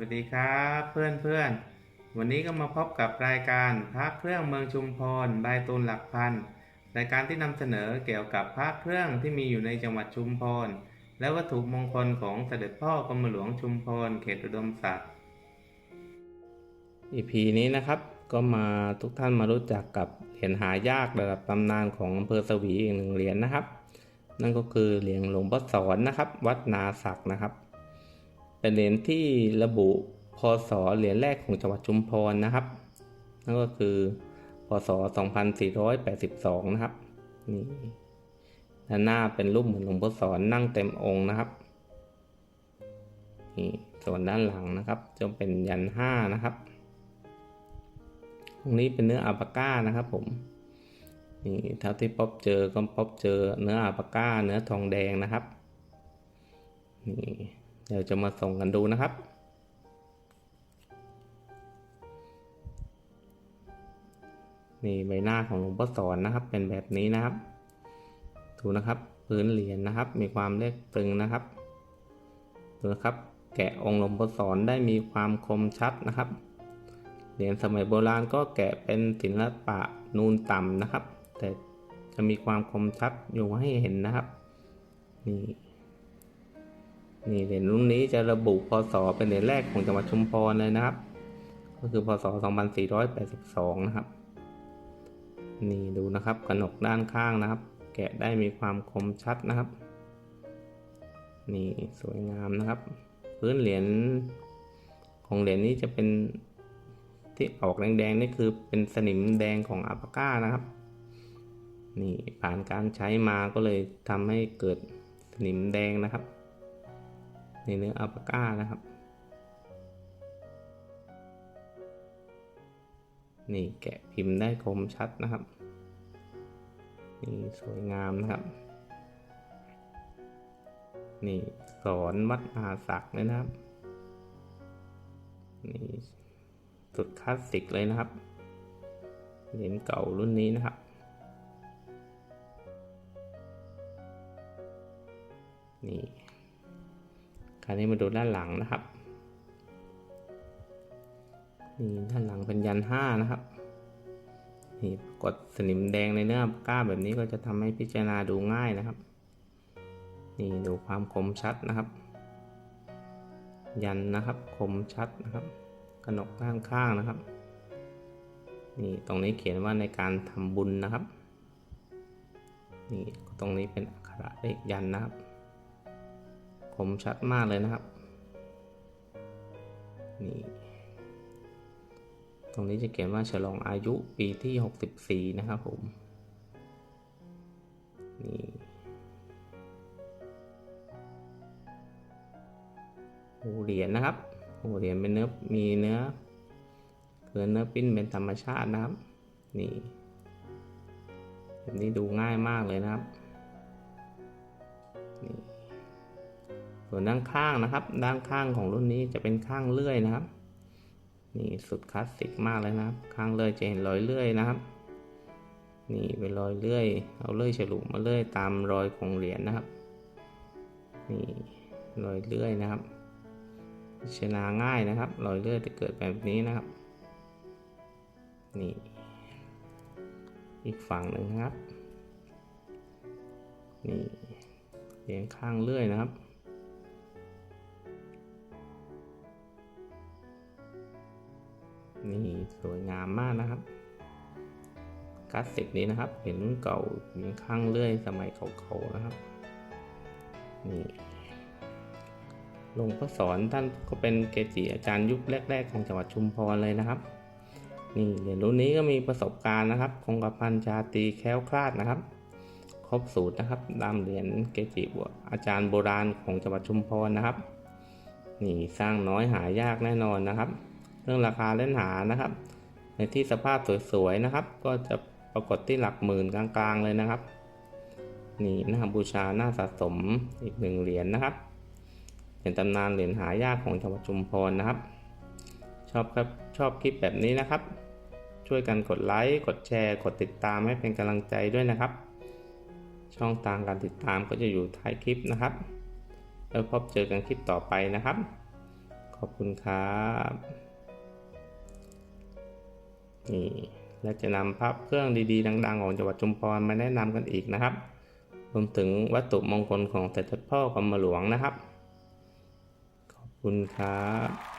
วัสดีครับเพื่อนเพื่อนๆวันนี้ก็มาพบกับรายการพระเครื่องเมืองชุมพรบายตูนหลักพันรายการที่นำเสนอเกี่ยวกับพระเครื่องที่มีอยู่ในจังหวัดชุมพรและวัตถุมงคลของเสด็จพ่อกรมหลวงชุมพรเขตอุดมศักดิ์ EP นี้นะครับก็มาทุกท่านมารู้จักกับเหรียญหายากระดับตำนานของอำเภอสวีอีกหนึ่งเหรียญนะครับ นั่นก็คือเหรียญหลวงพ่อสอนนะครับ วัดนาศักดิ์นะครับ เหรียญที่ระบุพศเหรียญแรกของจังหวัดชุมพรนะครับนั่นก็คือพศ 2482 นะครับนี่ด้านหน้าเป็นรูปเหมือนหลวงพ่อสอนนั่งเต็มองค์นะครับนี่ส่วนด้านหลังนะครับจะเป็นยันห้านะครับ ตรงนี้เป็นเนื้ออัปก้านะครับผมนี่เท่าที่พบเจอก็พบเจอเนื้ออัปก้าเนื้อทองแดงนะครับนี่ เดี๋ยวจะมาส่งกันดูนะครับ นี่ใบหน้าของหลวงพ่อสอนนะครับ เป็นแบบนี้นะครับดูนะครับพื้นเหรียญนะครับ มีความเล็กตึงนะครับดูนะครับ แกะองค์หลวงพ่อสอนได้มีความคมชัดนะครับเหรียญสมัยโบราณก็แกะเป็นศิลปะนูนต่ำนะครับ แต่จะมีความคมชัดอยู่ให้เห็นนะครับนี่ นี่เหรียญรุ่นนี้จะระบุพศเป็นเหรียญแรกของจังหวัดชุมพรเลยนะครับ ก็คือพศ 2482 นะครับ นี่ดูนะครับกระหนกด้านข้างนะครับ แกะได้มีความคมชัดนะครับ นี่สวยงามนะครับ พื้นเหรียญของเหรียญนี้จะเป็นที่ออกแดงๆนี่คือเป็นสนิมแดงของอัปาก้านะครับ นี่ผ่านการใช้มาก็เลยทำให้เกิดสนิมแดงนะครับ ในเนื้ออัลปาก้านะครับ นี่แกะพิมพ์ได้คมชัดนะครับ นี่สวยงามนะครับ นี่สอนวัดอาศักดิ์เลยนะครับ นี่สุดคลาสสิกเลยนะครับ เหรียญเก่ารุ่นนี้นะครับนี่ คราวนี้มาดูด้านหลังนะครับนี่ด้านหลังเป็นยันห้านะครับนี่กดสนิมแดงในเนื้อก้าแบบนี้ก็จะทำให้พิจารณาดูง่ายนะครับ นี่ดูความคมชัดนะครับ ยันนะครับคมชัดนะครับกระหนก้านข้างนะครับ นี่ตรงนี้เขียนว่าในการทำบุญนะครับ นี่ตรงนี้เป็นอักขระเลขยันนะครับ คมชัดมากเลยนะครับ นี่ ตรงนี้จะเขียนว่าฉลองอายุปีที่ 64 นะครับผม นี่เหรียญนะครับหูเหรียญเป็นเนื้อ มีเนื้อคือเนื้อปิ้นเป็นธรรมชาตินะครับ นี่แบบนี้ดูง่ายมากเลยนะครับ นี่ ส่วนด้านข้างนะครับ ด้านข้างของรุ่นนี้จะเป็นข้างเลื่อยนะครับ นี่สุดคลาสสิกมากเลยนะครับ ข้างเลื่อยจะเห็นรอยเลื่อยนะครับ นี่เป็นรอยเลื่อย เอาเลื่อยฉลุมาเลื่อยตามรอยของเหรียญนะครับ นี่รอยเลื่อยนะครับพิจาง่ายนะครับ รอยเลื่อยจะเกิดแบบนี้นะครับ นี่ อีกฝั่งหนึ่งนะครับ นี่เหรียญข้างเลื่อยนะครับ สวยงามมากนะครับคลาสสิกนี้นะครับเห็นรุ่นเก่ายังข้างเลื่อยสมัยเก่าๆนะครับนี่หลวงพ่อสอนท่านก็เป็นเกจิอาจารย์ยุคแรก ๆ ของจังหวัดชุมพรเลยนะครับ นี่เหรียญรุ่นนี้ก็มีประสบการณ์นะครับคงกระพันชาตีแค้วคลาดนะครับ ครบสูตรนะครับตามเหรียญเกจิอาจารย์โบราณของจังหวัดชุมพรนะครับ นี่สร้างน้อยหายากแน่นอนนะครับ เรื่องราคาเล่นหานะครับ ในที่สภาพสวยๆนะครับ ก็จะปรากฏที่หลักหมื่นกลางๆเลยนะครับ นี่นะครับบูชาหน้าสะสมอีกหนึ่งเหรียญนะครับเป็นตำนานเหรียญหายากของจังหวัดชุมพรนะครับ ชอบครับชอบคลิปแบบนี้นะครับ ช่วยกันกดไลค์กดแชร์ กดติดตามให้เป็นกำลังใจด้วยนะครับ ช่องทางการติดตามก็จะอยู่ท้ายคลิปนะครับแล้วพบเจอกันคลิปต่อไปนะครับ ขอบคุณครับ นี่และจะนำภาพเครื่องดีๆ ดัง ๆ ของจังหวัดชุมพรมาแนะนำกันอีกนะครับ รวมถึงวัตถุมงคลของเสด็จพ่อกรมหลวงนะครับ ขอบคุณครับ